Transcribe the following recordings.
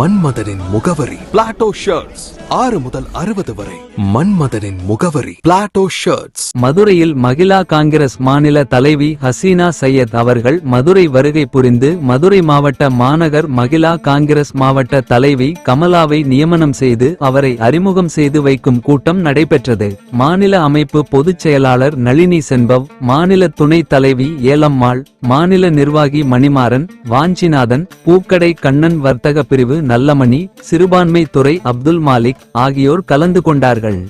மன்மதனின் முகவரி. Plato shirts ஆறு முதல் அறுபது வரை. மன்மதனின் முகவரி. பிளாட்டோ ஷர்ட்ஸ் மதுரையில் மகிழா காங்கிரஸ் மாநில தலைவி ஹசீனா சையத் அவர்கள் மதுரை வருகை புரிந்து மதுரை மாவட்ட மாநகர் மகிழா காங்கிரஸ் மாவட்ட தலைவி கமலாவை நியமனம் செய்து அவரை அறிமுகம் செய்து வைக்கும் கூட்டம் நடைபெற்றது. மாநில அமைப்பு பொதுச் செயலாளர் நளினி சென்பவ் மாநில துணைத் தலைவி ஏலம்மாள் மாநில நிர்வாகி மணிமாறன் வாஞ்சிநாதன் பூக்கடை கண்ணன் வர்த்தக பிரிவு நல்லமணி சிறுபான்மை துறை அப்துல் மாலிக் ஆகியோர் கலந்து கொண்டார்கள்.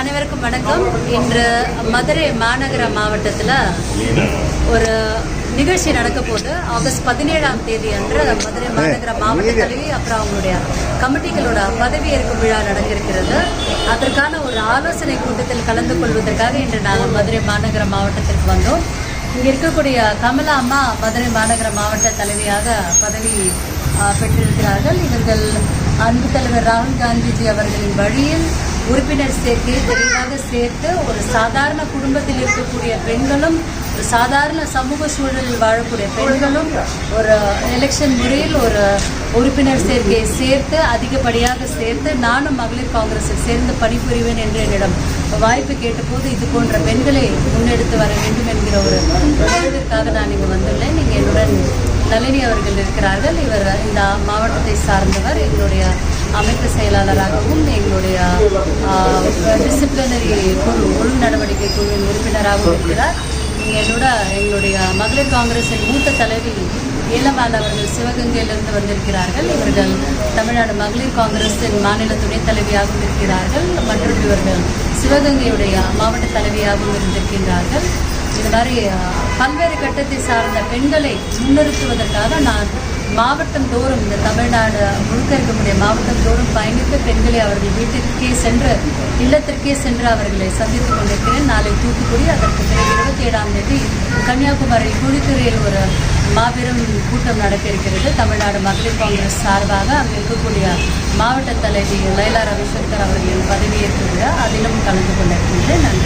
அனைவருக்கும் வணக்கம். இன்று மதுரை மாநகர மாவட்டத்தில் ஒரு நிகழ்ச்சி நடக்க போகுது ஆகஸ்ட் பதினேழாம் தேதி அன்று மதுரை மாநகர மாவட்ட தலைவி அப்புறம் அவங்களுடைய கமிட்டிகளோட பதவியேற்பு விழா நடக்க இருக்கிறது அதற்கான ஒரு ஆலோசனை கூட்டத்தில் கலந்து கொள்வதற்காக இன்று நாங்கள் மதுரை மாநகர மாவட்டத்திற்கு வந்தோம். இங்கே இருக்கக்கூடிய கமலா அம்மா மதுரை மாநகர மாவட்ட தலைவியாக பதவி பெற்றிருக்கிறார்கள். இவர்கள் அன்பு தலைவர் ராகுல் காந்திஜி அவர்களின் வழியில் உறுப்பினர் சேர்க்கையை தெளிவாக சேர்த்து ஒரு சாதாரண குடும்பத்தில் இருக்கக்கூடிய பெண்களும் ஒரு சாதாரண சமூக சூழலில் வாழக்கூடிய பெண்களும் ஒரு எலெக்ஷன் முறையில் ஒரு உறுப்பினர் சேர்க்கையை சேர்த்து அதிகப்படியாக சேர்த்து நானும் மகளிர் காங்கிரஸில் சேர்ந்து பணிபுரிவேன் என்று என்னிடம் வாய்ப்பு கேட்டபோது இது போன்ற பெண்களை முன்னெடுத்து வர வேண்டும் என்கிற ஒரு நிகழ்விற்காக நான் இங்கு வந்துள்ளேன். நீங்கள் என்னுடன் நளினி அவர்கள் இருக்கிறார்கள். இவர் இந்த மாவட்டத்தை சார்ந்தவர். எங்களுடைய அமைப்பு செயலாளராகவும் எங்களுடைய டிசிப்ளினரி குழு ஒழுங்கு நடவடிக்கை குழுவின் உறுப்பினராகவும் இருக்கிறார். என்னோட எங்களுடைய மகளிர் காங்கிரஸின் மூத்த தலைவி ஏலமால் அவர்கள் சிவகங்கையிலிருந்து வந்திருக்கிறார்கள். இவர்கள் தமிழ்நாடு மகளிர் காங்கிரஸின் மாநில துணைத் தலைவியாகவும் இருக்கிறார்கள். மற்றும் இவர்கள் சிவகங்கையுடைய மாவட்ட தலைவியாகவும் இருந்திருக்கின்றார்கள். இந்த மாதிரி பல்வேறு கட்டத்தை சார்ந்த பெண்களை முன்னிறுத்துவதற்காக நான் மாவட்டம் தோறும் இந்த தமிழ்நாடு முழுக்க இருக்கக்கூடிய மாவட்டம் தோறும் பயணித்து பெண்களை அவர்கள் வீட்டிற்கே சென்று இல்லத்திற்கே சென்று அவர்களை சந்தித்துக் கொண்டிருக்கிறேன். நாளை தூத்துக்குடி அதற்கு பிறகு இருபத்தி ஏழாம் தேதி கன்னியாகுமரி குழித்துறையில் ஒரு மாபெரும் கூட்டம் நடக்க இருக்கிறது. தமிழ்நாடு மகளிர் காங்கிரஸ் சார்பாக அங்கே இருக்கக்கூடிய மாவட்ட தலைவி லைலா ரவிசங்கர் அவர்களின் பதவியேற்பு அதிலும் கலந்து கொண்டிருக்கின்றேன். நன்றி.